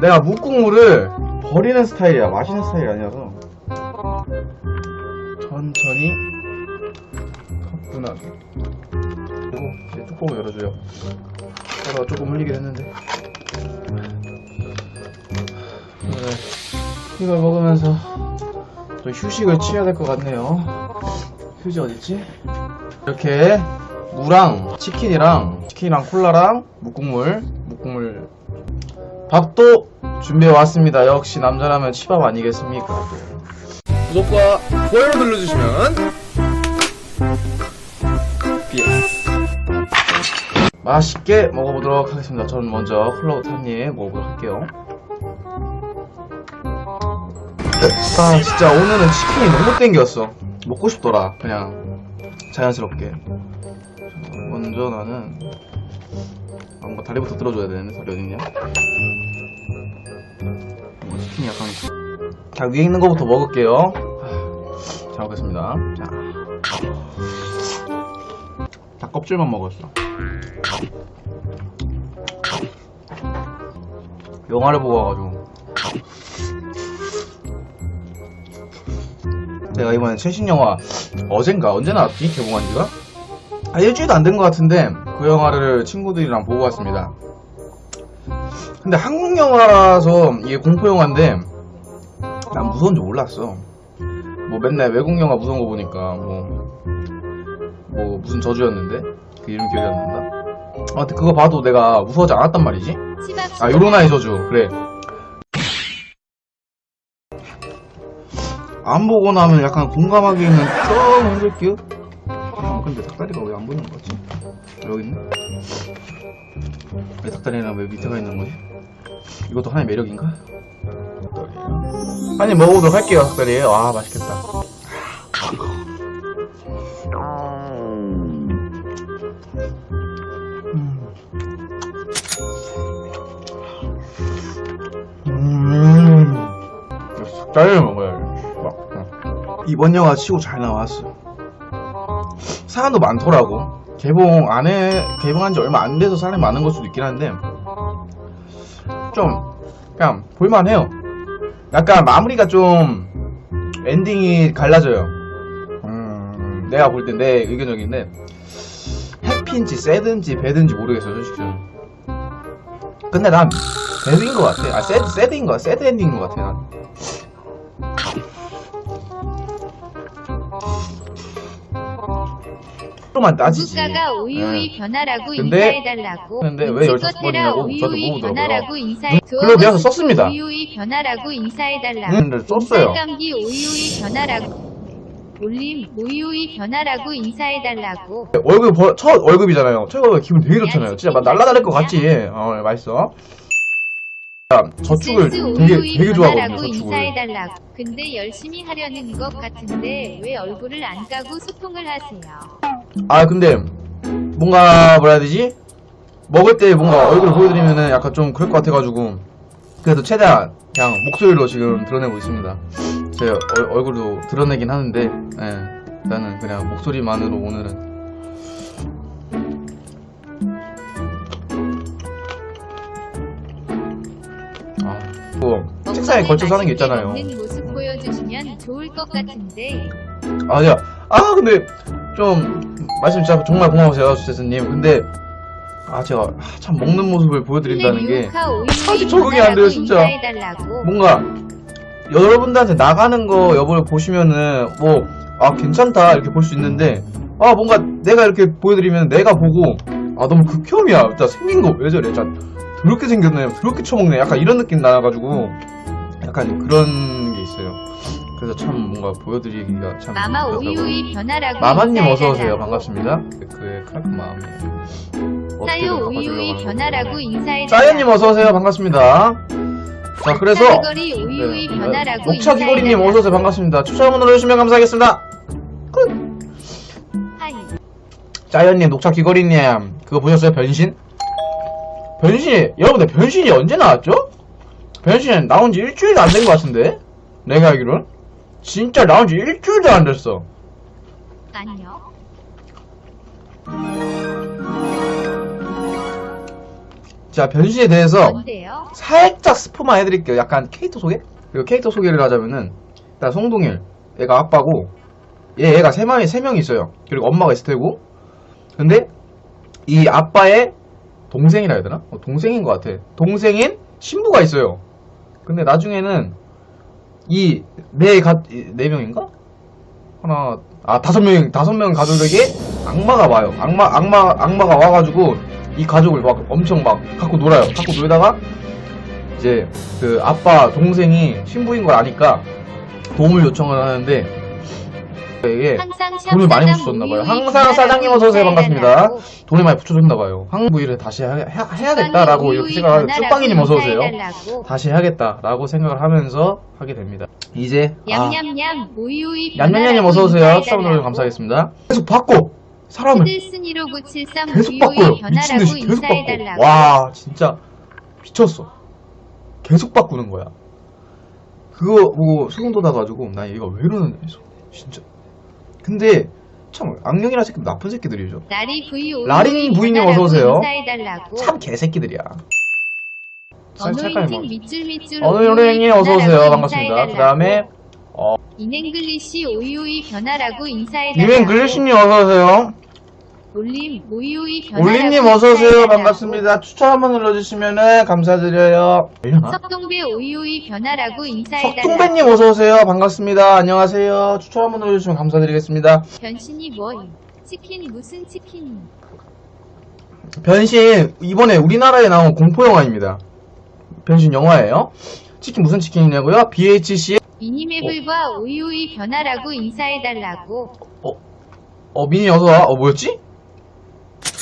내가 묵국물을 버리는 스타일이야. 마시는 스타일이 아니라서. 천천히 가뿐하게. 그리고 이제 뚜껑을 열어줘요. 하다가 조금 흘리긴 했는데. 그래. 이걸 먹으면서 또 휴식을 취해야 될 것 같네요. 휴지 어딨지? 이렇게 무랑 치킨이랑 치킨이랑 콜라랑 묵국물 밥도 준비해 왔습니다. 역시 남자라면 치밥 아니겠습니까? 또. 구독과 좋아요 눌러주시면 BS 맛있게 먹어보도록 하겠습니다. 저는 먼저 한입 먹어보도록 할게요. 아 진짜 오늘은 치킨이 너무 땡겼어. 먹고 싶더라. 그냥 자연스럽게. 먼저 나는 다리부터 들어줘야 되는데 다리 어딨냐? 뭔가 치킨이 약간 자 위에 있는 거부터 먹을게요. 하, 잘 먹겠습니다. 자, 다 껍질만 먹었어. 영화를 보고 와가지고. 내가 이번에 최신 영화 어젠가? 언제 나왔지 개봉한 지가? 아, 일주일도 안 된 것 같은데 그 영화를 친구들이랑 보고 왔습니다. 근데 한국 영화라서 이게 공포 영화인데 난 무서운 줄 몰랐어. 뭐 맨날 외국 영화 무서운 거 보니까 뭐, 뭐 무슨 저주였는데 그 이름 기억이 안 난다. 아무튼 그거 봐도 내가 무서워하지 않았단 말이지. 아 요로나의 저주 그래. 안 보고 나면 약간 공감하기에는 좀 힘들게요. 아, 근데 닭다리가 왜 안 보이는 거지? 여기 있네? 왜 닭다리랑 왜 밑에가 있는 거지? 이것도 하나의 매력인가? 닭다리. 아니, 먹어보도록 할게요, 닭다리. 와, 맛있겠다. 음. 역시 닭다리를 먹어야지. 막, 어. 이번 영화 치고 잘 나왔어. 사람도 많더라고. 개봉 안에 개봉한 지 얼마 안 돼서 사람이 많은 걸 수도 있긴 한데 좀 그냥 볼만해요. 약간 마무리가 좀 엔딩이 갈라져요. 음, 내가 볼 때 내 의견적인데 해피인지 새드인지 배드인지 모르겠어 솔직히. 근데 난 배드인 것 같아. 아 새드 새드인 거 새드 엔딩인 것 같아. 난. 조금만 따지지. 국가가 우유의 변화라고 근데- 인사해달라고. 근데 왜 열다섯 번이냐고 저도 물어보더라고요. 변화라고 인사해. 글로 배워서 썼습니다. 우유의 변화라고 인사해달라고. 음, 근데 썼어요. 감기 우유의 변화라고. 올림 우유의 변화라고 인사해달라고. 월급 벌- 첫 월급이잖아요. 첫 월급 기분 되게 좋잖아요. 진짜 막 날라다닐 것 같지. 어, 맛있어. 자, 저축을 되게 되게 좋아하거든요. 저축을. 근데 열심히 하려는 것 같은데 왜 얼굴을 안 까고 소통을 하세요? 아 근데 뭔가 뭐라 해야 되지? 먹을 때 뭔가 얼굴 보여드리면은 약간 좀 그럴 것 같아가지고 그래도 최대한 그냥 목소리로 지금 드러내고 있습니다. 제 얼, 얼굴도 드러내긴 하는데 예, 나는 그냥 목소리만으로 오늘은 아, 뭐 책상에 걸쳐서 하는 게 있잖아요. 먹는 모습 보여주시면 좋을 것 같은데 아니야. 아 근데 좀 말씀 진짜 정말 고마우세요, 주세스님. 근데 아 제가 아, 참 먹는 모습을 보여드린다는 게 아직 적응이 안 돼요, 진짜. 뭔가 여러분들한테 나가는 거 여부를 보시면은 뭐 아 괜찮다 이렇게 볼 수 있는데 아 뭔가 내가 이렇게 보여드리면 내가 보고 아 너무 극혐이야. 진짜 생긴 거 왜 저래? 진짜 더럽게 생겼네. 더럽게 처먹네. 약간 이런 느낌 나가지고 약간 그런 게 있어요 그래서 참 뭔가 보여드리기가 참 마마. 우유의 변화라고 마마님 어서 오세요. 반갑습니다. 그의 크라큰 마음이. 사요 어떻게든 우유의 바꿔주려고 변화라고 하는데 인사해달라고 짜연님 어서 오세요. 반갑습니다. 자 그래서 우유의 네, 변화라고 목차 귀걸이님 인사해달라고. 어서 오세요. 반갑습니다. 추천 한번 눌러주시면 감사하겠습니다. 하이. 짜연님 녹차 귀걸이님 그거 보셨어요? 변신? 변신이 여러분들 변신이 언제 나왔죠? 변신 나온 지 일주일도 안 된 것 같은데? 내가 알기로는 진짜 나온 지 일주일도 안 됐어 안녕 자, 변신에 대해서 뭔데요? 살짝 스포만 해드릴게요. 약간 캐릭터 소개? 그리고 캐릭터 소개를 하자면은, 일단 송동일, 얘가 아빠고, 얘, 얘가 세 마리, 세 명이 있어요. 그리고 엄마가 있을 테고, 근데, 이 아빠의 동생이라 해야 되나? 어, 동생인 것 같아. 동생인 신부가 있어요. 근데 나중에는, 이, 네 가, 이, 네 명인가? 하나, 아, 다섯 명, 다섯 명 가족에게 악마가 와요. 악마, 악마, 악마가 와가지고, 이 가족을 막 엄청 막 갖고 놀아요. 갖고 놀다가, 이제 그 아빠 동생이 신부인 걸 아니까 도움을 요청을 하는데 이게 돈을 많이 붙였나봐요. 항상 사장님 어서 오세요. 반갑습니다. 돈을 많이 붙여줬나봐요. 한국부일을 다시 해, 야 겠다라고 이렇게 생각하고 쭈빵이님 어서 오세요. 다시 해야겠다라고 생각을 하면서 하게 됩니다. 이제 아, 얌얌얌 얌얌얌님 어서 오세요. 추천을 감사하겠습니다. 계속 바꿔 사람을 스니로973 계속 바꿔요. 미친 변화라고 듯이 계속 바꿔. 와 진짜 미쳤어. 계속 바꾸는 거야. 그거 뭐 소름 돋아가지고 나 얘가 왜 이러는 했어. 진짜. 근데 참 악령이라 새끼 나쁜 새끼들이죠. 라리 오이오이 라린 부인님 어서 오세요. 참 개새끼들이야. 뭐. 밑줄 밑줄 어느 요령님 어서 오세요. 반갑습니다. 그 다음에 인행글리시 오이오이 변화라고 인사해 달라고 유행 글리시님 어서 오세요. 올림 변화라고 올림님 어서 오세요. 인사해달라고. 반갑습니다. 추천 한번 눌러주시면은 감사드려요. 이러나? 석동배 오이오이 변화라고 인사해달라고 석통배님 어서 오세요. 반갑습니다. 안녕하세요. 추천 한번 눌러주시면 감사드리겠습니다. 변신이 뭐임 치킨 무슨 치킨 변신 이번에 우리나라에 나온 공포 영화입니다. 변신 영화예요. 치킨 무슨 치킨이냐고요? BHC의 미니맵을과 오이오이 변화라고 인사해달라고 어 미니 어서 와. 어 뭐였지?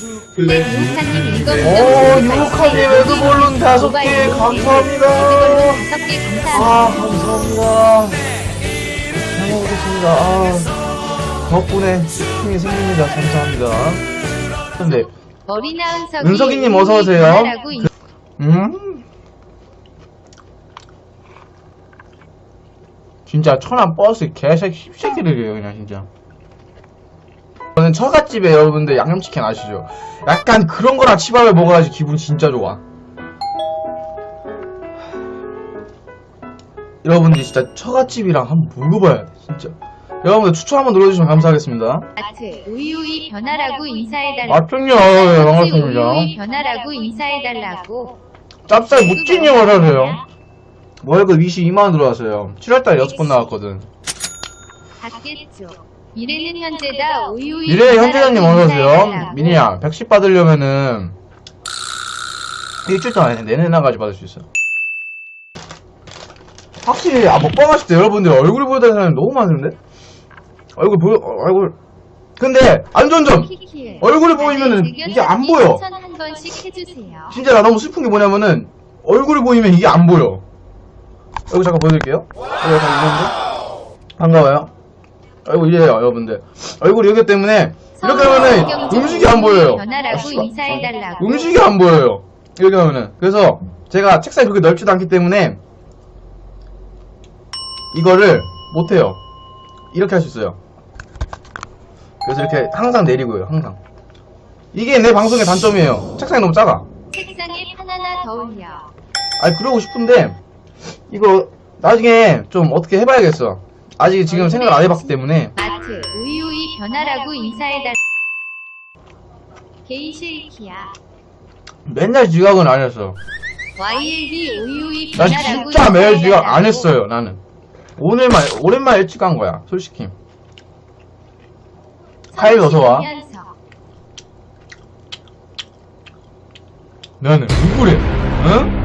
네, 유혹사님 오 읽어보죠. 유혹하님 에드볼룬 다섯 개 감사합니다. 다섯 개 감사합니다. 아 감사합니다. 잘 먹겠습니다. 아 덕분에 힘이 생깁니다. 감사합니다. 근데 머리 나 은 석이 은석이님 어서 오세요. 변화라고 인- 음. 진짜 천안 버스 개새끼 십새끼들이에요 그냥 진짜 저는 처갓집에 여러분들 양념치킨 아시죠? 약간 그런 거랑 치밥을 먹어야지 기분 진짜 좋아. 여러분들 진짜 처갓집이랑 한번 먹어봐야 돼 진짜. 여러분들 추천 한번 눌러주시면 감사하겠습니다. 아트 오이오이 변화라고 인사해달라고. 맞군요. 네, 반갑습니다. 오이오이 변화라고 인사해달라고. 짭쌀 무찌님 어서오세요. 월급 22만원 들어왔어요. 7월달에 6번 나왔거든. 받겠죠 미래는 현재다 오이오이 미래 현재자님 어서오세요 인사해달라고. 미니야 110 받으려면은 일주일 동안 내내 나가지 받을 수 있어 확실히 아 먹방 하실 때 여러분들 얼굴 보여달라는 사람이 너무 많은데 얼굴 보여 어, 얼굴 근데 안전점 키키에. 얼굴이 보이면은 의견 이게 안 보여. 추천 한 번씩 해주세요 진짜 나 너무 슬픈 게 뭐냐면은 얼굴이 보이면 이게 안 보여. 여기 잠깐 보여드릴게요. 여기 약간 이런데 반가워요. 아이고 이래요 여러분들. 얼굴이 여기 때문에 이렇게 하면은 음식이 안 보여요. 아, 음식이 안 보여요. 이렇게 하면은 그래서 제가 책상이 그렇게 넓지도 않기 때문에 이거를 못해요. 이렇게 할 수 있어요. 그래서 이렇게 항상 내리고요. 항상. 이게 내 방송의 단점이에요. 책상이 너무 작아. 책상에 판 하나 더 올려 아니 그러고 싶은데 이거 나중에 좀 어떻게 해봐야겠어. 아직 지금 생각 안 해봤기 때문에 마트 우이우이 변화라고 인사해달 게이쉐이키야 맨날 지각은 안 했어. YLB 우이우이 나 변화라고 진짜 매일 지각. 안 했어요. 나는 오늘만 오랜만에 일찍 간 거야. 솔직히. 카일 어서 와. 서울시 나는 누구래? 응?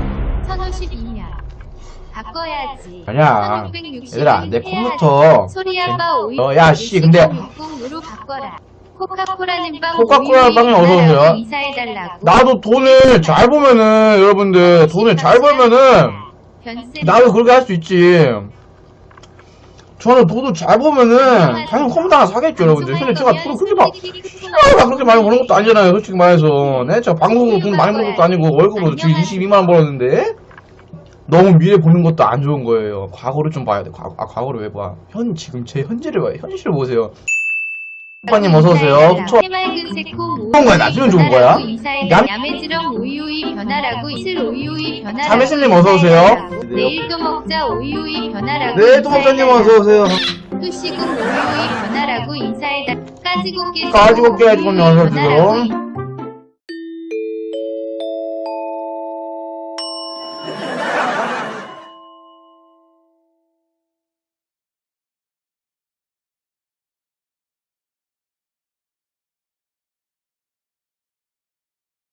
1052년 바꿔야지 아니야. 1660 얘들아 내. 컴퓨터 소리 아빠 오이 어, 야, 씨, 근데- 으로 바꿔라 코카콜라는 빵 우이우이 빵이 어서 오세요. 변화라고 인사해달라고 나도 돈을 잘 보면은 여러분들 돈을 잘 벌면은 나도 그렇게 할 수 있지. 저는 돈을 잘 보면은 당연히 컴퓨터 하나 사겠죠 여러분들. 근데 제가 돈을 그렇게 막 아, 그렇게 많이 버는 것도 아니잖아요, 솔직히 말해서. 네, 제가 방송으로 돈 많이 버는 것도 아니고, 월급으로 지금 22만원 벌었는데, 너무 미래 보는 것도 안 좋은 거예요. 과거를 좀 봐야 돼. 과거, 아, 과거를 왜 봐? 현, 지금 제 현재를 봐요. 현실을 보세요. 오빠님 어서 오세요. 초- 해맑은 새콤 좋은 거야, 나중에 좋은 거야? 얌- 야매지렁 오이오이 변화라고 이슬 오이오이 변화라고 자매신님 어서 오세요. 내일 또 먹자 오이오이 변화라고 네, 토목사님 어서 오세요. 후식은 오이오이 변화라고 인사해다 까지고 깨 까지고 깨, 좀 어서 오세요.